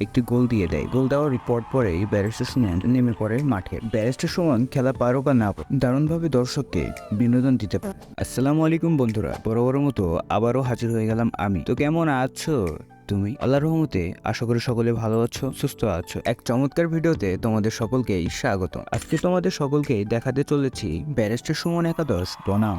একটি গোল দিয়ে দেয়। গোল দেওয়ার রিপোর্ট পরে ব্যারিস্টার সুমন নেমে পড়ে মাঠে। ব্যারিস্টার সুমন খেলা পারো বা না দারুণভাবে দর্শককে বিনোদন দিতে পারে। আসসালামু আলাইকুম বন্ধুরা বড় বড় মতো আবারও হাজির হয়ে গেলাম আমি। তো কেমন আছো? তুমি আল্লাহর রহমতে আশা করি সকলে ভালো আছো, সুস্থ আছো। এক চমৎকার ভিডিওতে তোমাদের সকলকেই স্বাগত। আজকে তোমাদের সকলকে দেখাতে চলেছি ব্যারিস্টার সুমন একাদশ বনাম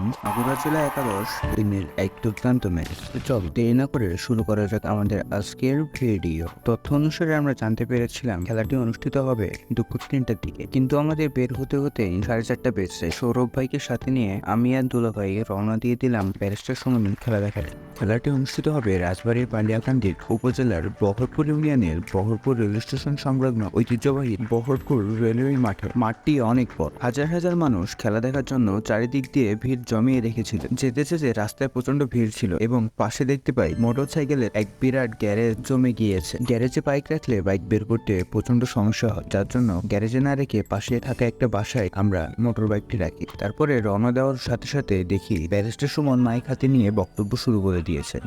জেলা একাদশ, দিনের এক দুর্দান্ত ম্যাচ। চল দেরি না করে শুরু করা যাক আমাদের আজকের ভিডিও। তথ্য অনুসারে আমরা জানতে পেরেছিলাম খেলাটি অনুষ্ঠিত হবে দুপুর তিনটার দিকে। কিন্তু আমাদের বের হতে হতেই সাড়ে চারটা বেজছে সৌরভ ভাইকে সাথে নিয়ে আমি আর দুলা ভাই রওনা দিয়ে দিলাম ব্যারিস্টার সুমন খেলা দেখার খেলাটি অনুষ্ঠিত হবে রাজবাড়ির পান্ডিয়াকান্দির উপজেলার বহরপুর ইউনিয়নের বহরপুর রেল স্টেশন সংলগ্ন ঐতিহ্যবাহী বহরপুর রেলওয়ে মাঠে। মাঠটি অনেক বড়। হাজার হাজার মানুষ খেলা দেখার জন্য চারিদিক দিয়ে ভিড় জমিয়ে রেখেছিল যেতে যেতে রাস্তায় প্রচণ্ড ভিড় ছিল এবং পাশে দেখতে পাই মোটর সাইকেলের এক বিরাট গ্যারেজ জমে গিয়েছে। গ্যারেজে বাইক রাখলে বাইক বের করতে প্রচণ্ড সমস্যা হয়, যার জন্য গ্যারেজে না রেখে পাশে থাকা একটা বাসায় আমরা মোটর বাইকটি রাখি। তারপরে রওনা দেওয়ার সাথে সাথে দেখি ব্যারিস্টার সুমন মাইক হাতে নিয়ে বক্তব্য শুরু করে দিয়েছে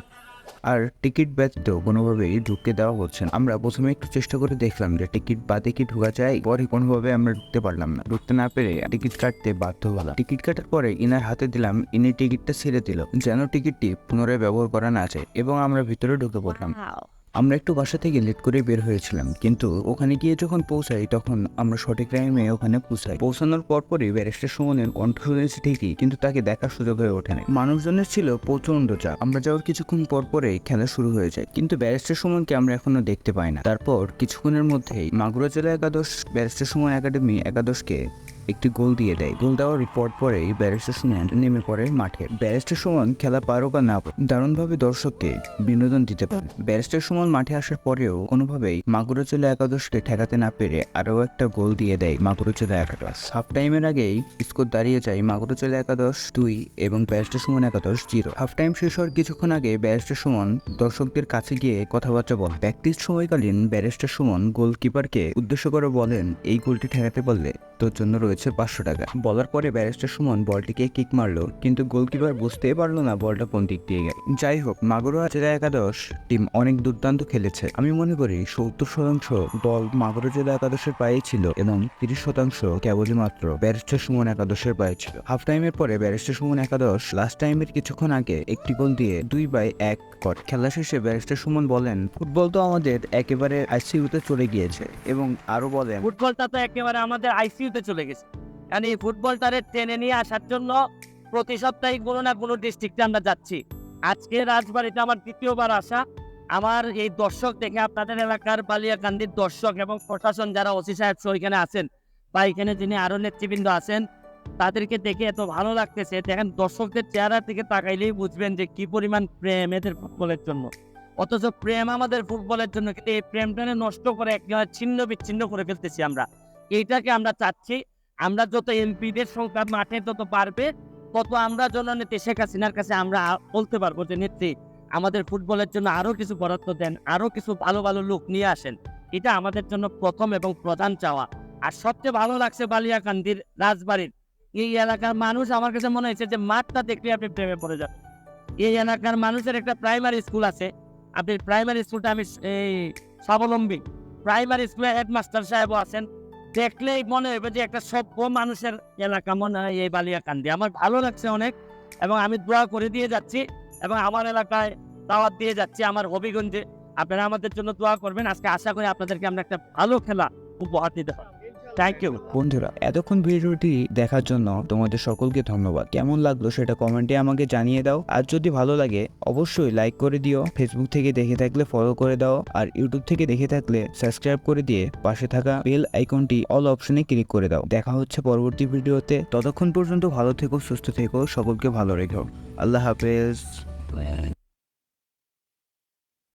আর টিকিট ব্যতীত কোনোভাবেই ঢুকতে দেওয়া হচ্ছে না। আমরা প্রথমে একটু চেষ্টা করে দেখলাম যে টিকিট বাদে কি ঢুকা যায়, পরে কোনোভাবে আমরা ঢুকতে পারলাম না। ঢুকতে না পেরে টিকিট কাটতে বাধ্য হলাম। টিকিট কাটার পরে ইনার হাতে দিলাম, ইনি টিকিটটা ছেড়ে দিল, যেন টিকিটটি পুনরায় ব্যবহার করা না যায় এবং আমরা ভিতরে ঢুকে পড়লাম। আমরা একটু বাসা থেকে লেট করে বের হয়েছিলাম, কিন্তু ওখানে গিয়ে যখন পৌঁছাই তখন আমরা সঠিক টাইমে ওখানে পৌঁছাই। পৌঁছানোর পরপরই ব্যারিস্টার সুমনের কণ্ঠ শুনেছি ঠিকই, কিন্তু তাকে দেখার সুযোগ হয়ে ওঠেনি মানুষজনের ছিল প্রচণ্ড চাপ। আমরা যাওয়ার কিছুক্ষণ পর পরেই খেলা শুরু হয়ে যায়, কিন্তু ব্যারিস্টার সুমনকে আমরা এখনও দেখতে পাই না। তারপর কিছুক্ষণের মধ্যেই মাগুরা জেলা একাদশ ব্যারিস্টার সুমন একাডেমি একাদশকে একটি গোল দিয়ে দেয়। গোল দেওয়ার রিপোর্ট পরেই ব্যারিস্টার সুমন নেমে পড়ে মাঠে। ব্যারিস্টার সুমন খেলা পারো বা না দারুণভাবে দর্শককে বিনোদন দিতে পারে। ব্যারিস্টার সুমন মাঠে আসার পরেও কোনোভাবেই মাগুরচলা একাদশকে ঠেকাতে না পেরে আরও একটা গোল দিয়ে দেয় মাগুরচলা একাদশ। হাফ টাইমের আগেই স্কোর দাঁড়িয়ে যায় মাগুরচলা একাদশ দুই এবং ব্যারিস্টার সুমন একাদশ জিরো। হাফ টাইম শেষ হওয়ার কিছুক্ষণ আগে ব্যারিস্টার সুমন দর্শকদের কাছে গিয়ে কথাবার্তা বল। প্র্যাকটিস সময়কালীন ব্যারিস্টার সুমন গোলকিপারকে উদ্দেশ্য করে বলেন, এই গোলটি ঠেকাতে পারলে তোর জন্য রয়েছে পাঁচশো টাকা। বলার পরে ব্যারিস্টার সুমন বলটিকে কিক মারলো, কিন্তু গোলকিপার বুঝতেই পারল না বলটা কোন দিক দিয়ে গেল। যাই হোক, মাগুরা জেলা একাদশ টিম অনেক দুর্দান্ত খেলেছে। আমি মনে করি সত্তর শতাংশ বল মাগুরা জেলা একাদশের পায়ে ছিল এবং তিরিশ শতাংশ কেবলই মাত্র ব্যারিস্টার সুমন একাদশের পায়ে ছিল। হাফ টাইমের পরে ব্যারিস্টার সুমন একাদশ লাস্ট টাইমের কিছুক্ষণ আগে একটি গোল দিয়ে দুই বাই এক করে। খেলা শেষে ব্যারিস্টার সুমন বলেন, ফুটবল তো আমাদের একেবারে আইসিইউতে চলে গিয়েছে। এবং আরও বলেন, ফুটবলটা তো একেবারে আমাদের আইসিইউতে চলে গেছে। মানে এই ফুটবলটারে টেনে নিয়ে আসার জন্য প্রতি সপ্তাহে কোনো না কোনো ডিস্ট্রিক্টে আমরা যাচ্ছি। আজকে রাজবাড়িতে আমার দ্বিতীয়বার আসা। আমার এই দর্শক দেখে আপনাদের এলাকার বালিয়াকান্দির দর্শক এবং প্রশাসন যারা ওসি সাহেব সহ এখানে আছেন বা এখানে যিনি আরও নেতৃবৃন্দ আছেন, তাদেরকে দেখে এত ভালো লাগতেছে। দেখেন দর্শকদের চেহারা থেকে তাকাইলেই বুঝবেন যে কি পরিমাণ প্রেম এদের ফুটবলের জন্য। অথচ প্রেম আমাদের ফুটবলের জন্য, কিন্তু এই প্রেমটাকে নষ্ট করে একেবারে ছিন্ন বিচ্ছিন্ন করে ফেলতেছি আমরা। এইটাকে আমরা চাচ্ছি আমরা যত এমপিদের সংখ্যা মাঠে তত বাড়বে, তত আমরা জননেত্রী শেখ হাসিনার কাছে আমরা বলতে পারব যে, নেত্রী, আমাদের ফুটবলের জন্য আরও কিছু বরাদ্দ দেন, আরও কিছু ভালো ভালো লোক নিয়ে আসেন। এটা আমাদের জন্য প্রথম এবং প্রধান চাওয়া। আর সবচেয়ে ভালো লাগছে বালিয়াকান্দির রাজবাড়ির। এই এলাকার মানুষ আমার কাছে মনে হয়েছে যে, মাঠটা দেখলে আপনি প্রেমে পড়ে যাবেন। এই এলাকার মানুষের একটা প্রাইমারি স্কুল আছে। আপনি প্রাইমারি স্কুলটা আমি, এই, স্বাবলম্বী। প্রাইমারি স্কুলে হেডমাস্টার সাহেবও আছেন। দেখলেই মনে হবে যে একটা সভ্য মানুষের এলাকা মনে হয় এই বালিয়াকান্দি। আমার ভালো লাগছে অনেক এবং আমি দোয়া করে দিয়ে যাচ্ছি এবং আমার এলাকায় দাওয়াত দিয়ে যাচ্ছি আমার হবিগঞ্জে। আপনারা আমাদের জন্য দোয়া করবেন। আজকে আশা করি আপনাদেরকে আমরা একটা ভালো খেলা উপহার দিতে পারব। ইউ বন্ধুরা, এতক্ষণ ভিডিওটি দেখার জন্য তোমাদের সকলকে ধন্যবাদ। কেমন লাগল সেটা কমেন্টে আমাকে জানিয়ে দাও। আর যদি ভালো লাগে, অবশ্যই লাইক করে দিও। ফেসবুক থেকে দেখে থাকলে ফলো করে দাও। আর ইউটিউব থেকে দেখে থাকলে সাবস্ক্রাইব করে দিয়ে পাশে থাকা বেল আইকনটি অল অপশনে ক্লিক করে দাও। দেখা হচ্ছে পরবর্তী ভিডিওতে। ততক্ষণ পর্যন্ত ভালো থেকো, সুস্থ থেকো, সকলকে ভালো রেখো। আল্লাহ হাফেজ।